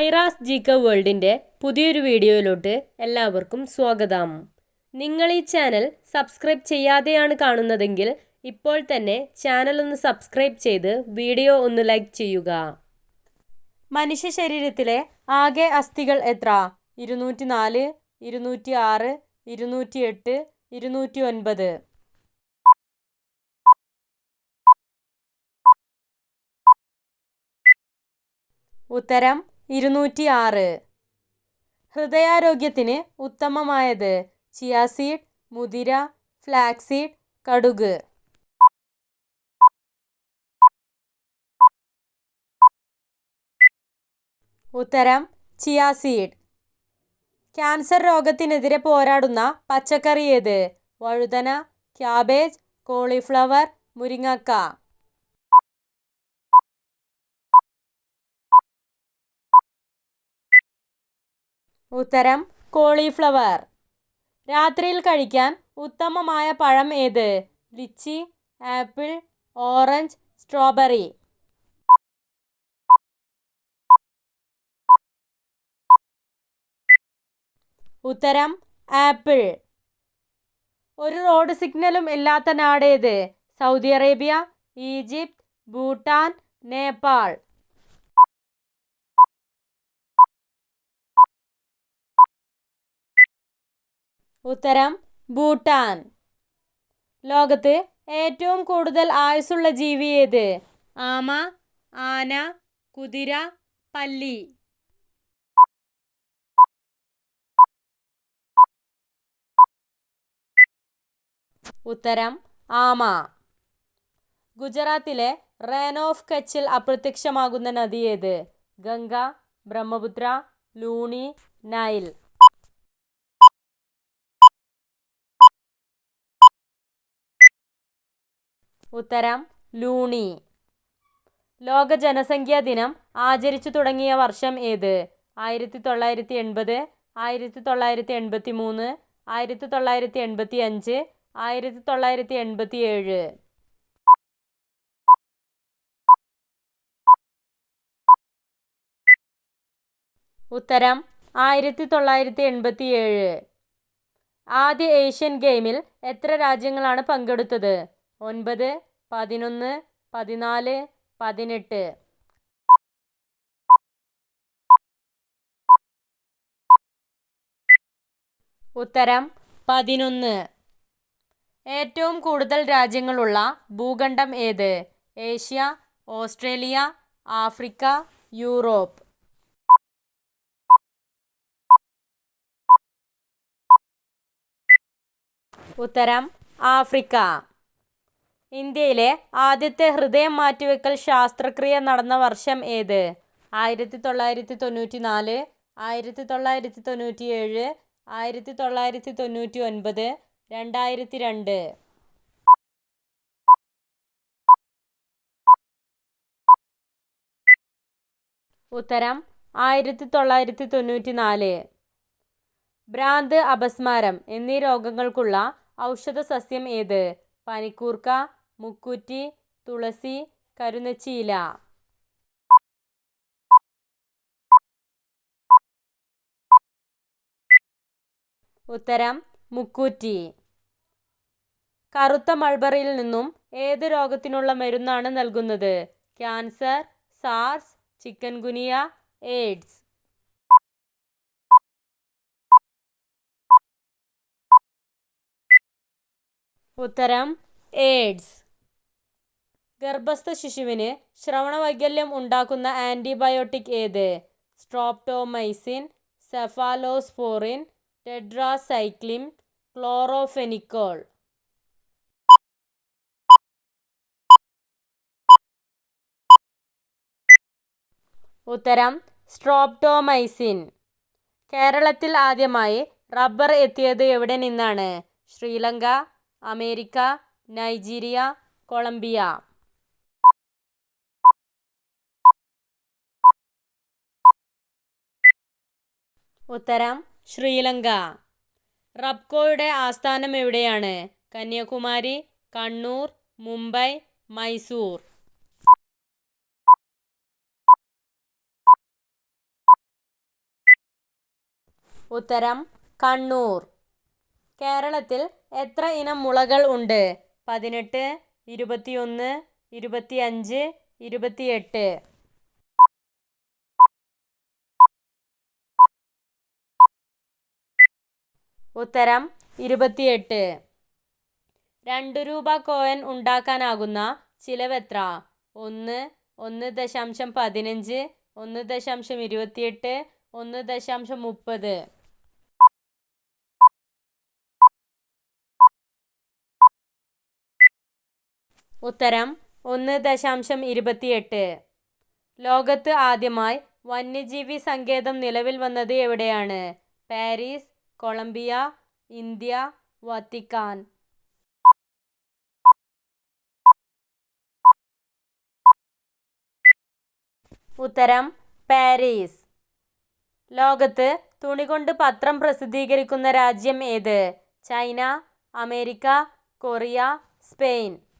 ഐറാസ് ജിക വേൾഡിന്റെ പുതിയൊരു വീഡിയോയിലോട്ട് എല്ലാവർക്കും സ്വാഗതം. നിങ്ങൾ ഈ ചാനൽ സബ്സ്ക്രൈബ് ചെയ്യാതെയാണ് കാണുന്നതെങ്കിൽ ഇപ്പോൾ തന്നെ ചാനൽ ഒന്ന് സബ്സ്ക്രൈബ് ചെയ്ത് വീഡിയോ ഒന്ന് ലൈക്ക് ചെയ്യുക. മനുഷ്യ ശരീരത്തിലെ ആകെ അസ്ഥികൾ എത്ര? ഇരുന്നൂറ്റി നാല് ഇരുന്നൂറ്റി ആറ് ഇരുന്നൂറ്റി എട്ട് ഇരുന്നൂറ്റി ഒൻപത് ഉത്തരം ഇരുന്നൂറ്റി ആറ് ഹൃദയാരോഗ്യത്തിന് ഉത്തമമായത് ചിയാസീഡ് മുതിര ഫ്ലാക്സീഡ് കടുക്. ഉത്തരം ചിയാസീഡ്. ക്യാൻസർ രോഗത്തിനെതിരെ പോരാടുന്ന പച്ചക്കറി ഏത്? വഴുതന ക്യാബേജ് കോളിഫ്ലവർ മുരിങ്ങക്ക. ഉത്തരം കോളിഫ്ലവർ. രാത്രിയിൽ കഴിക്കാൻ ഉത്തമമായ പഴം ഏത്? Lychee apple orange strawberry. ഉത്തരം ആപ്പിൾ. ഒരു റോഡ് സിഗ്നലും ഇല്ലാത്ത നാടേത് Saudi Arabia Egypt Bhutan Nepal. ഉത്തരം ഭൂട്ടാൻ. ലോകത്ത് ഏറ്റവും കൂടുതൽ ആയുസ്സുള്ള ജീവി ഏത്? ആമ ആന കുതിര പല്ലി. ഉത്തരം ആമ. ഗുജറാത്തിലെ റേൻ ഓഫ് കച്ചിൽ അപ്രത്യക്ഷമാകുന്ന നദി ഏത്? ഗംഗ ബ്രഹ്മപുത്ര ലൂണി നൈൽ. ഉത്തരം ലൂണി. ലോക ജനസംഖ്യാ ദിനം ആചരിച്ചു തുടങ്ങിയ വർഷം ഏത്? ആയിരത്തി തൊള്ളായിരത്തി എൺപത് ആയിരത്തി തൊള്ളായിരത്തി എൺപത്തി മൂന്ന് ആയിരത്തി തൊള്ളായിരത്തി എൺപത്തി അഞ്ച് ആയിരത്തി തൊള്ളായിരത്തി എൺപത്തി ഏഴ് ഉത്തരം ആയിരത്തി തൊള്ളായിരത്തി എൺപത്തി ഏഴ് ആദ്യ ഏഷ്യൻ ഗെയിമിൽ എത്ര രാജ്യങ്ങളാണ് പങ്കെടുത്തത്? ഒൻപത് പതിനൊന്ന് പതിനാല് പതിനെട്ട്. ഉത്തരം പതിനൊന്ന്. ഏറ്റവും കൂടുതൽ രാജ്യങ്ങളുള്ള ഭൂഖണ്ഡം ഏത്? Asia Australia Africa Europe. ഉത്തരം ആഫ്രിക്ക. ഇന്ത്യയിലെ ആദ്യത്തെ ഹൃദയം മാറ്റിവെക്കൽ ശാസ്ത്രക്രിയ നടന്ന വർഷം ഏത്? ആയിരത്തി തൊള്ളായിരത്തി തൊണ്ണൂറ്റി നാല് ആയിരത്തി തൊള്ളായിരത്തി തൊണ്ണൂറ്റി ഏഴ് ആയിരത്തി തൊള്ളായിരത്തി തൊണ്ണൂറ്റി ഒൻപത് രണ്ടായിരത്തി രണ്ട് ഉത്തരം ആയിരത്തി തൊള്ളായിരത്തി തൊണ്ണൂറ്റി നാല് ഭ്രാന്ത് അപസ്മാരം എന്നീ രോഗങ്ങൾക്കുള്ള ഔഷധ സസ്യം ഏത്? പനിക്കൂർക്ക മുക്കുറ്റി തുളസി കരുനച്ചിയില ഉത്തരം മുക്കൂറ്റി. കറുത്ത മൾബറിയിൽ നിന്നും ഏത് രോഗത്തിനുള്ള മരുന്നാണ് നൽകുന്നത്? Cancer SARS chikungunya AIDS. ഉത്തരം എയ്ഡ്സ്. ഗർഭസ്ഥ ശിശുവിന് ശ്രവണവൈകല്യം ഉണ്ടാക്കുന്ന ആന്റിബയോട്ടിക് ഏത്? Streptomycin cephalosporin tetracycline chloramphenicol. ഉത്തരം സ്ട്രോപ്റ്റോമൈസിൻ. കേരളത്തിൽ ആദ്യമായി റബ്ബർ എത്തിയത് എവിടെ നിന്നാണ്? Sri Lanka America Nigeria Colombia. ഉത്തരം ശ്രീലങ്ക. റബ്കോയുടെ ആസ്ഥാനം എവിടെയാണ്? കന്യാകുമാരി കണ്ണൂർ മുംബൈ മൈസൂർ. ഉത്തരം കണ്ണൂർ. കേരളത്തിൽ എത്ര ഇനം മുളകൾ ഉണ്ട്? പതിനെട്ട് ഇരുപത്തിയൊന്ന് ഇരുപത്തിയഞ്ച് ഇരുപത്തിയെട്ട്. ഉത്തരം ഇരുപത്തിയെട്ട്. രണ്ട് രൂപ കോയൻ ഉണ്ടാക്കാനാകുന്ന ചിലവെത്ര? ഒന്ന് ഒന്ന് ദശാംശം പതിനഞ്ച് ഒന്ന് ദശാംശം ഇരുപത്തിയെട്ട് ഒന്ന് ദശാംശം മുപ്പത്. ഉത്തരം ഒന്ന് ദശാംശം ഇരുപത്തിയെട്ട്. ലോകത്ത് ആദ്യമായി വന്യജീവി സങ്കേതം നിലവിൽ വന്നത് എവിടെയാണ്? Paris Colombia India Vatican. ഉത്തരം പാരീസ്. ലോകത്ത് തുണി കൊണ്ട് പത്രം പ്രസിദ്ധീകരിക്കുന്ന രാജ്യം ഏത്? China America Korea Spain.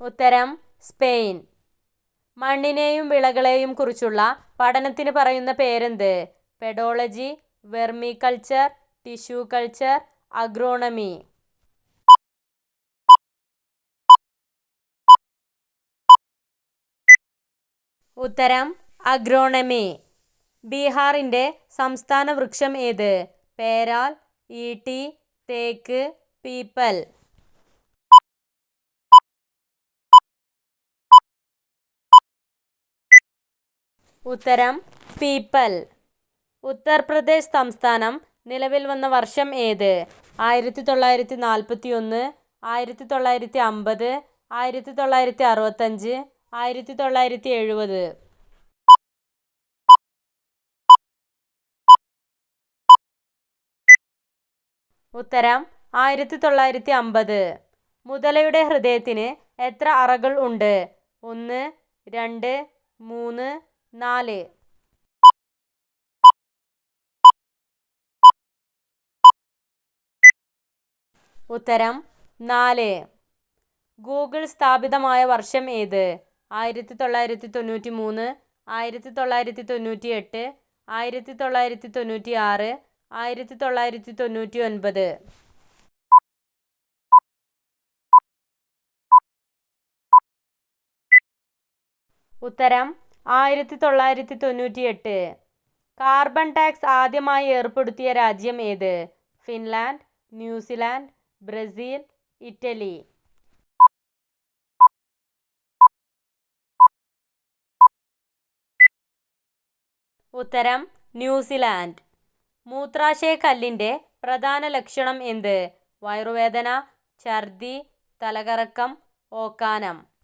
ഉത്തരം സ്പെയിൻ. മണ്ണിനെയും വിളകളെയും കുറിച്ചുള്ള പഠനത്തിന് പറയുന്ന പേരെന്ത്? Pedology vermiculture tissue culture agronomy. ഉത്തരം അഗ്രോണമി. ബീഹാറിന്റെ സംസ്ഥാന വൃക്ഷം ഏത്? പേരാൽ ഈട്ടി തേക്ക് പീപ്പൽ. ഉത്തരം പീപ്പൽ. ഉത്തർപ്രദേശ് സംസ്ഥാനം. നിലവിൽ വന്ന വർഷം ഏത്? ആയിരത്തി തൊള്ളായിരത്തി നാൽപ്പത്തി ഒന്ന് ആയിരത്തി തൊള്ളായിരത്തി അമ്പത് ആയിരത്തി തൊള്ളായിരത്തി അറുപത്തഞ്ച് ആയിരത്തി തൊള്ളായിരത്തി എഴുപത് ഉത്തരം ആയിരത്തി തൊള്ളായിരത്തി അമ്പത് മുതലയുടെ ഹൃദയത്തിന് എത്ര അറകൾ ഉണ്ട്? ഒന്ന് രണ്ട് മൂന്ന് നാല്. ഉത്തരം നാല്. ഗൂഗിൾ സ്ഥാപിതമായ വർഷം ഏത്? ആയിരത്തി തൊള്ളായിരത്തി തൊണ്ണൂറ്റി മൂന്ന് ആയിരത്തി തൊള്ളായിരത്തി തൊണ്ണൂറ്റി എട്ട് ആയിരത്തി തൊള്ളായിരത്തി തൊണ്ണൂറ്റി ആറ് ആയിരത്തി തൊള്ളായിരത്തി തൊണ്ണൂറ്റി ഒൻപത് ഉത്തരം ആയിരത്തി തൊള്ളായിരത്തി തൊണ്ണൂറ്റി എട്ട് കാർബൺ ടാക്സ് ആദ്യമായി ഏർപ്പെടുത്തിയ രാജ്യം ഏത്? Finland New Zealand Brazil Italy. ഉത്തരം ന്യൂസിലാൻഡ്. മൂത്രാശയ കല്ലിന്റെ പ്രധാന ലക്ഷണം എന്ത്? വയറുവേദന ഛർദി തലകറക്കം ഓക്കാനം.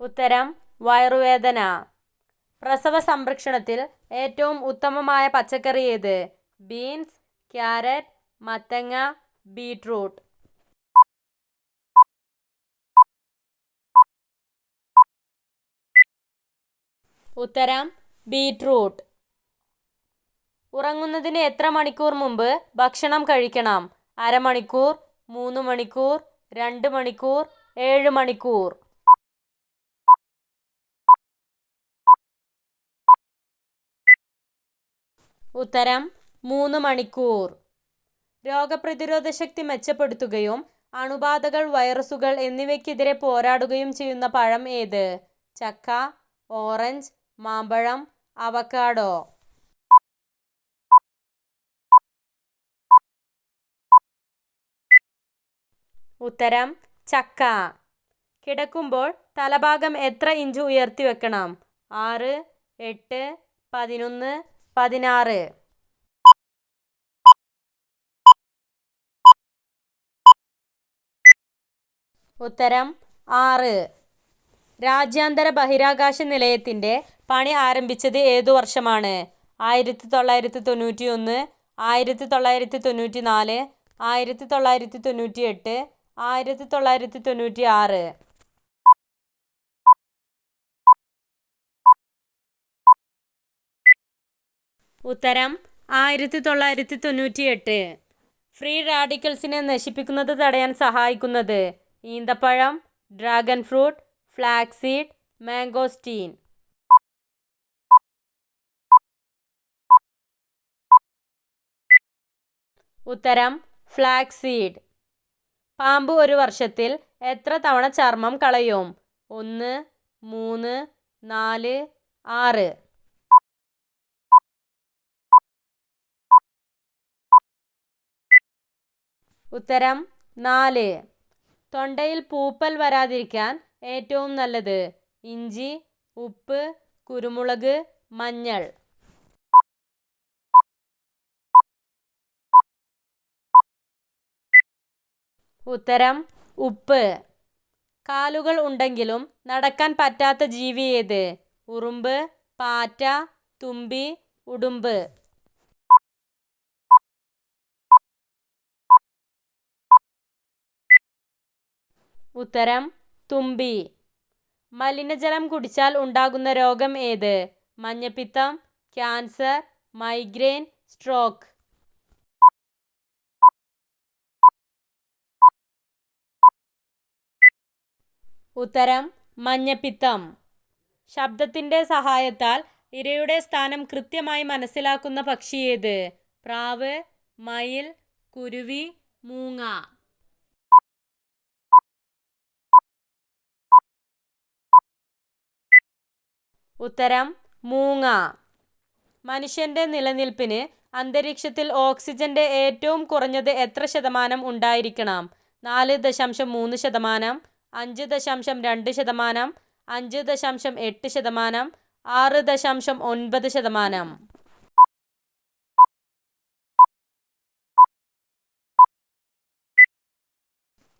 ഉത്തരം വയറുവേദന. പ്രസവ സംരക്ഷണത്തിൽ ഏറ്റവും ഉത്തമമായ പച്ചക്കറി ഏത്? ബീൻസ് ക്യാരറ്റ് മത്തങ്ങ ബീട്രൂട്ട്. ഉത്തരം ബീട്രൂട്ട്. ഉറങ്ങുന്നതിന് എത്ര മണിക്കൂർ മുമ്പ് ഭക്ഷണം കഴിക്കണം? അരമണിക്കൂർ മൂന്ന് മണിക്കൂർ രണ്ട് മണിക്കൂർ ഏഴ് മണിക്കൂർ. ഉത്തരം മൂന്ന് മണിക്കൂർ. രോഗപ്രതിരോധ ശക്തി മെച്ചപ്പെടുത്തുകയും അണുബാധകൾ വൈറസുകൾ എന്നിവയ്ക്കെതിരെ പോരാടുകയും ചെയ്യുന്ന പഴം ഏത്? ചക്ക ഓറഞ്ച് മാമ്പഴം അവക്കാഡോ ഉത്തരം ചക്ക. കിടക്കുമ്പോൾ തലഭാഗം എത്ര ഇഞ്ച് ഉയർത്തി വെക്കണം? ആറ് എട്ട് പതിനൊന്ന് പതിനാറ്. ഉത്തരം ആറ്. രാജ്യാന്തര ബഹിരാകാശ നിലയത്തിന്റെ പണി ആരംഭിച്ചത് ഏതു വർഷമാണ്? ആയിരത്തി തൊള്ളായിരത്തി തൊണ്ണൂറ്റി ഒന്ന് ആയിരത്തി തൊള്ളായിരത്തി തൊണ്ണൂറ്റി നാല് ആയിരത്തി തൊള്ളായിരത്തി തൊണ്ണൂറ്റി എട്ട് ആയിരത്തി തൊള്ളായിരത്തി തൊണ്ണൂറ്റി ആറ് ഉത്തരം ആയിരത്തി തൊള്ളായിരത്തി തൊണ്ണൂറ്റി എട്ട് ഫ്രീ റാഡിക്കൽസിനെ നശിപ്പിക്കുന്നത് തടയാൻ സഹായിക്കുന്നത് ഈന്തപ്പഴം ഡ്രാഗൺ ഫ്രൂട്ട് ഫ്ലാക്സീഡ് മാംഗോസ്റ്റീൻ ഉത്തരം ഫ്ലാക്സീഡ് പാമ്പ് ഒരു വർഷത്തിൽ എത്ര തവണ ചർമ്മം കളയും? ഒന്ന് മൂന്ന് നാല് ആറ്. ഉത്തരം നാല്. തൊണ്ടയിൽ പൂപ്പൽ വരാതിരിക്കാൻ ഏറ്റവും നല്ലത് ഇഞ്ചി ഉപ്പ് കുരുമുളക് മഞ്ഞൾ. ഉത്തരം ഉപ്പ്. കാലുകൾ ഉണ്ടെങ്കിലും നടക്കാൻ പറ്റാത്ത ജീവി ഏത്? ഉറുമ്പ് പാറ്റ തുമ്പി ഉടുമ്പ്. ഉത്തരം തുമ്പി. മലിനജലം കുടിച്ചാൽ ഉണ്ടാകുന്ന രോഗം ഏത്? മഞ്ഞപ്പിത്തം ക്യാൻസർ മൈഗ്രെയിൻ സ്ട്രോക്ക്. ഉത്തരം മഞ്ഞപ്പിത്തം. ശബ്ദത്തിന്റെ സഹായത്താൽ ഇരയുടെ സ്ഥാനം കൃത്യമായി മനസ്സിലാക്കുന്ന പക്ഷി ഏത്? പ്രാവ് മയിൽ കുരുവി മൂങ്ങ. ഉത്തരം മൂങ്ങ. മനുഷ്യന്റെ നിലനിൽപ്പിന് അന്തരീക്ഷത്തിൽ ഓക്സിജന്റെ ഏറ്റവും കുറഞ്ഞത് എത്ര ശതമാനം ഉണ്ടായിരിക്കണം? നാല് ദശാംശം മൂന്ന് ശതമാനം അഞ്ച് ദശാംശം രണ്ട് ശതമാനം അഞ്ച് ദശാംശം എട്ട് ശതമാനം ആറ് ദശാംശം ഒൻപത് ശതമാനം.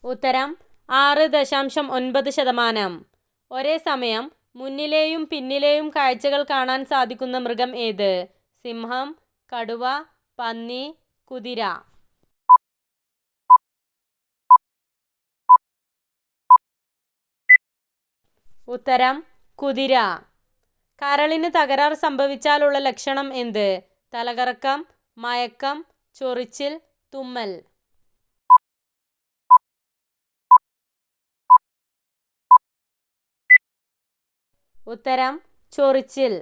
ഉത്തരം ആറ് ദശാംശം ഒൻപത് ശതമാനം. ഒരേ സമയം മുന്നിലെയും പിന്നിലെയും കാഴ്ചകൾ കാണാൻ സാധിക്കുന്ന മൃഗം ഏത്? സിംഹം കടുവ പന്നി കുതിര. ഉത്തരം കുതിര. കരളിന് തകരാർ സംഭവിച്ചാലുള്ള ലക്ഷണം എന്ത്? തലകറക്കം മയക്കം ചൊറിച്ചിൽ തുമ്മൽ. ഉത്തരം ചൊറിച്ചിൽ.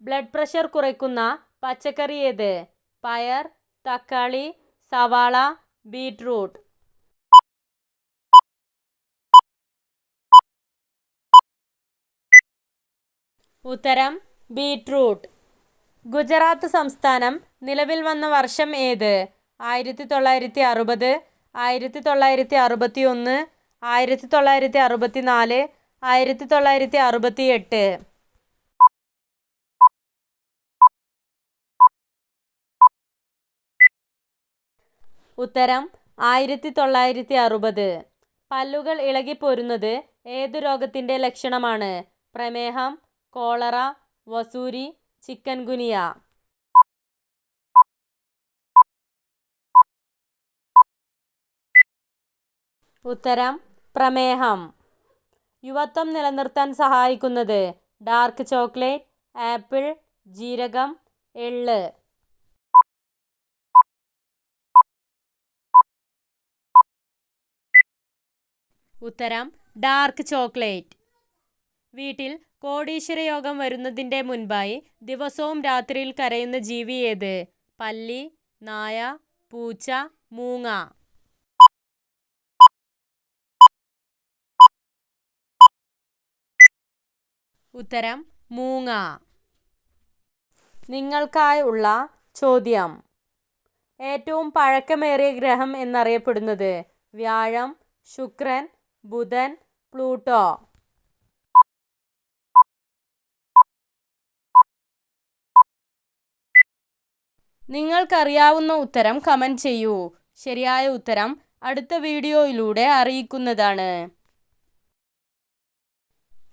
ബ്ലഡ് പ്രഷർ കുറയ്ക്കുന്ന പച്ചക്കറി ഏത്? പയർ തക്കാളി സവാള ബീട്രൂട്ട്. ഉത്തരം ബീട്രൂട്ട്. ഗുജറാത്ത് സംസ്ഥാനം നിലവിൽ വന്ന വർഷം ഏത്? ആയിരത്തി തൊള്ളായിരത്തി അറുപത് ആയിരത്തി തൊള്ളായിരത്തി അറുപത്തി ഒന്ന് ആയിരത്തി തൊള്ളായിരത്തി അറുപത്തി നാല് ആയിരത്തി തൊള്ളായിരത്തി അറുപത്തി എട്ട് ഉത്തരം ആയിരത്തി തൊള്ളായിരത്തി അറുപത് പല്ലുകൾ ഇളകിപ്പോരുന്നത് ഏതു രോഗത്തിന്റെ ലക്ഷണമാണ്? പ്രമേഹം കോളറ വസൂരി ചിക്കൻ ഗുനിയ ഉത്തരം പ്രമേഹം. യുവത്വം നിലനിർത്താൻ സഹായിക്കുന്നത്. ഡാർക്ക് ചോക്ലേറ്റ് ആപ്പിൾ ജീരകം എള്ള്. ഉത്തരം ഡാർക്ക് ചോക്ലേറ്റ്. വീട്ടിൽ കോടീശ്വര യോഗം വരുന്നതിന്റെ മുൻപായി ദിവസവും രാത്രിയിൽ കരയുന്ന ജീവി ഏത്? പല്ലി നായ പൂച്ച മൂങ്ങ. ഉത്തരം മൂങ്ങ. നിങ്ങൾക്കായുള്ള ചോദ്യം. ഏറ്റവും പഴക്കമേറിയ ഗ്രഹം എന്നറിയപ്പെടുന്നത് വ്യാഴം ശുക്രൻ ബുധൻ പ്ലൂട്ടോ. നിങ്ങൾക്കറിയാവുന്ന ഉത്തരം കമന്റ് ചെയ്യൂ. ശരിയായ ഉത്തരം അടുത്ത വീഡിയോയിലൂടെ അറിയിക്കുന്നതാണ്.